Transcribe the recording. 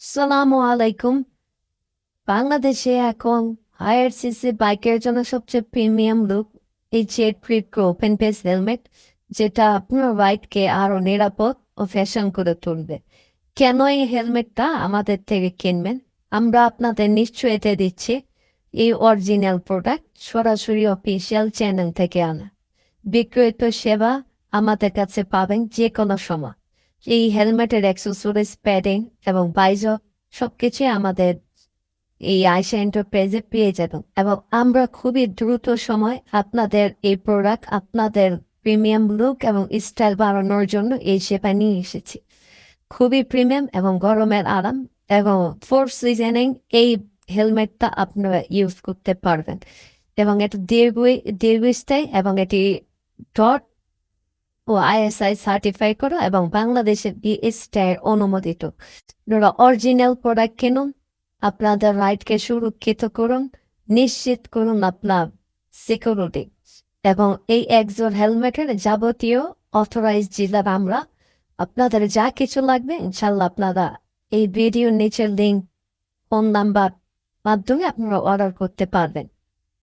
সালামু আলাইকুম বাংলাদেশে এখন আইআরসিসি বাইকের জন্য সবচেয়ে প্রিমিয়াম লুক এই jet flip open face helmet, যেটা আপনার বাইককে আরও নিরাপদ ও ফ্যাশন করে তুলবে। কেন এই হেলমেটটা আমাদের থেকে কিনবেন? আমরা আপনাদের নিশ্চয়তা দিচ্ছি। এই অরিজিনাল প্রোডাক্ট সরাসরি অফিসিয়াল চ্যানেল থেকে আনা। বিক্রয়িত সেবা আমাদের কাছে পাবেন যে কোনো সময়। এই হেলমেটের অ্যাক্সেসরিজ প্যাডিং এবং বাইজর সবকিছুই আমাদের এই আয়সা এন্টারপ্রাইজে পেয়ে যাবেন। এবং আমরা খুবই দ্রুত সময় আপনাদের এই প্রোডাক্ট আপনাদের প্রিমিয়াম লুক এবং স্টাইল বাড়ানোর জন্য এই সেবা নিয়ে এসেছি। খুবই প্রিমিয়াম এবং গরমের আরাম এবং ফোর সিজনিং এই হেলমেটটা আপনারা ইউজ করতে পারবেন। এবং এটা দীর্ঘ দীর্ঘস্থায়ী এবং এটি ডট ও আইএসআই সার্টিফাই করা এবং বাংলাদেশের বিএসটাই অনুমোদিত। অরিজিনাল প্রোডাক্ট কিনুন, আপনাদের রাইটকে সুরক্ষিত করুন, নিশ্চিত করুন আপনার সিকিউরিটি। এবং এই একজন হেলমেটের যাবতীয় অথরাইজ জেলার আমরা আপনাদের যা কিছু লাগবে ইনশাল্লাহ আপনারা এই ভিডিও নিচের লিঙ্ক ফোন নাম্বার মাধ্যমে আপনারা অর্ডার করতে পারবেন।